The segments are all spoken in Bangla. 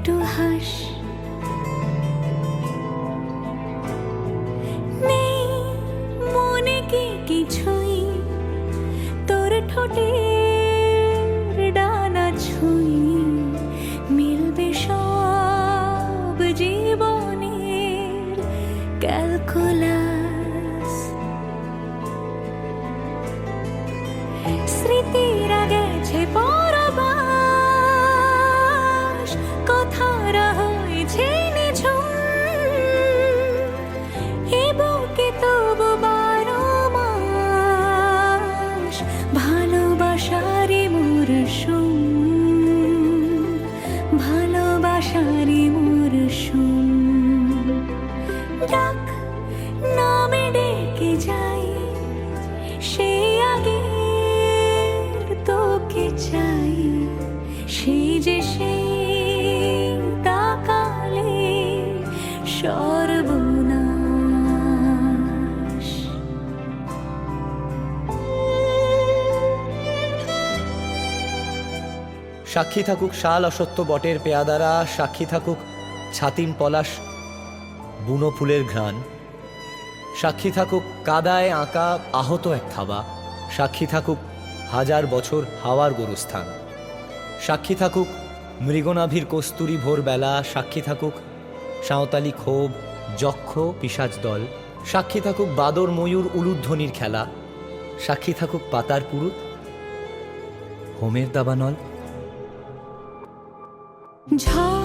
একটু হাস। নেই মনে কি কিছুই? তোর ঠোঁটে ডানা ছুঁই। মিলবে সব ক্যালকুলাস। তোকে চাই। যে তাকালে সর্বনা সাক্ষী থাকুক শাল অসত্য বটের পেয়াদারা, সাক্ষী থাকুক ছাতিম পলাশ বুনো ফুলের ঘ্রাণ। সাক্ষী থাকুক কাদায় আঁকা আহত এক থাবা। সাক্ষী থাকুক হাজার বছর হাওয়ার গরুস্থান। সাক্ষী থাকুক মৃগনাভির কস্তুরি ভোরবেলা। সাক্ষী থাকুক সাঁওতালি ক্ষোভ, যক্ষ পিসাজ দল। সাক্ষী থাকুক বাদর ময়ূর উলুধ্বনির খেলা। সাক্ষী থাকুক পাতার পুরুত। হোমের দাবানল। ঝড়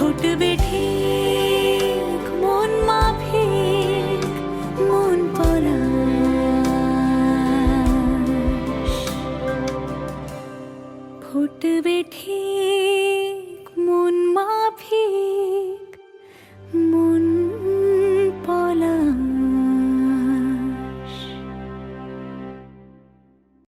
ফুটবে ঠিক মন মাফিক মন পলাশ ফুটবে ঠিক